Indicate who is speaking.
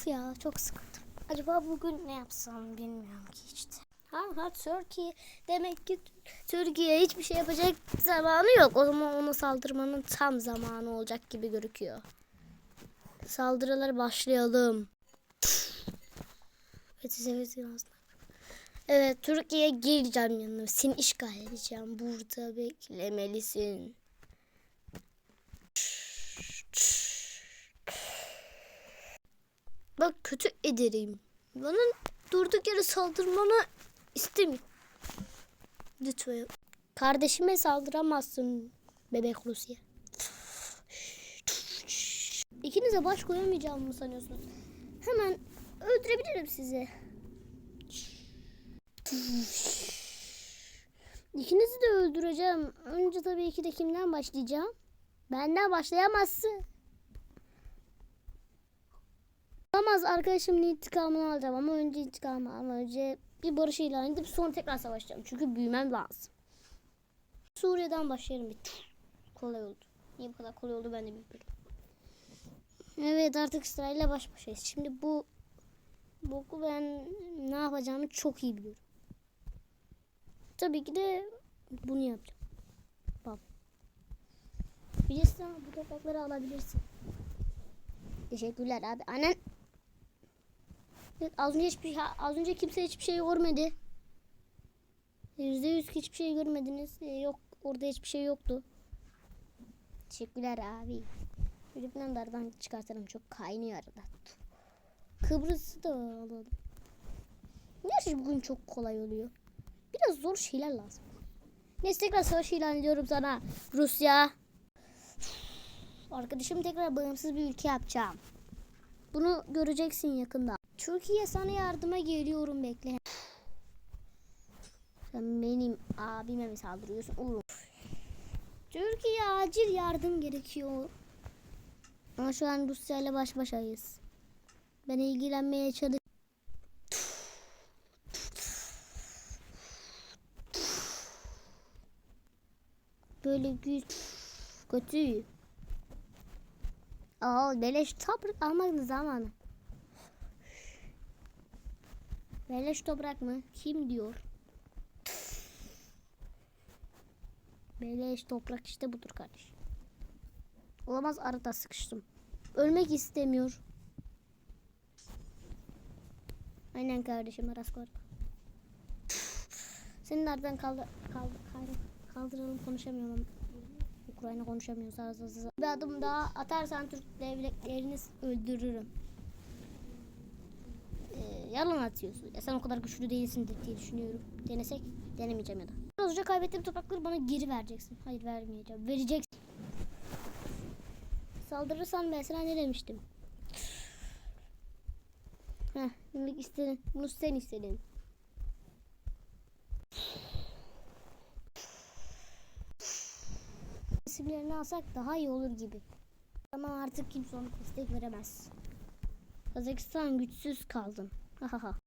Speaker 1: Of ya çok sıkıldım. Acaba bugün ne yapsam bilmiyorum ki işte. Ha ha Türkiye demek ki Türkiye hiçbir şey yapacak zamanı yok. O zaman ona saldırmanın tam zamanı olacak gibi gözüküyor. Saldırılara başlayalım. Evet, evet, evet. Evet, Türkiye'ye gireceğim yanına. Seni işgal edeceğim. Burada beklemelisin. Bak kötü ederim. Bana durduk yere saldırmanı istemiyorum. Lütfen. Kardeşime saldıramazsın bebek Rusya. İkinize baş koyamayacağımı mı sanıyorsunuz? Hemen öldürebilirim sizi. İkinizi de öldüreceğim. Önce tabii ki de kimden başlayacağım? Benden başlayamazsın. Olamaz arkadaşımın intikamını alacağım ama önce intikamı ama önce bir barış ilan edip sonra tekrar savaşacağım. Çünkü büyümem lazım. Suriye'den başlayalım bir. Kolay oldu. Niye bu kadar kolay oldu ben de bilmiyorum. Evet artık İsrail'le baş başayız. Şimdi bu boku ben ne yapacağımı çok iyi biliyorum. Tabii ki de bunu yapacağım. Bak. Bilirsin bu toprakları alabilirsin. Teşekkürler abi. Annen Az önce hiçbir az önce kimse hiçbir şey görmedi. Yüzde yüz hiçbir şey görmediniz. Ee, yok orada hiçbir şey yoktu. Teşekkürler abi. Lübnan dardan çıkartalım çok kaynıyor arada. Kıbrıs'ı da alalım. Gerçi bugün çok kolay oluyor. Biraz zor şeyler lazım. Neyse tekrar savaş ilan ediyorum sana. Rusya. Arkadaşım tekrar bağımsız bir ülke yapacağım. Bunu göreceksin yakında. Türkiye sana yardıma geliyorum bekle. Sen benim abime mi saldırıyorsun? Oğlum. Türkiye acil yardım gerekiyor. Ama şu an Rusya ile baş başayız. Ben ilgilenmeye çalış. Böyle güç kötü. Aa beleş toprak almak zamanı. Beleş toprak mı? Kim diyor? Beleş toprak işte budur kardeş. Olamaz arada sıkıştım. Ölmek istemiyor. Aynen kardeşim Araskor. Seni nereden kaldı, kaldı, kaldı, kaldıralım konuşamıyorum. Ukrayna konuşamıyor. Zar zar zar. Bir adım daha atarsan Türk devletlerini öldürürüm. Yalan atıyorsun. Ya sen o kadar güçlü değilsin diye düşünüyorum. Denesek denemeyeceğim ya da. Önce kaybettiğim toprakları bana geri vereceksin. Hayır vermeyeceğim. Vereceksin. Saldırırsan mesela ne demiştim? Heh, demek istedin. Bunu sen istedin. isimlerini alsak daha iyi olur gibi. Ama artık kimse ona destek veremez. Kazakistan güçsüz 哈哈哈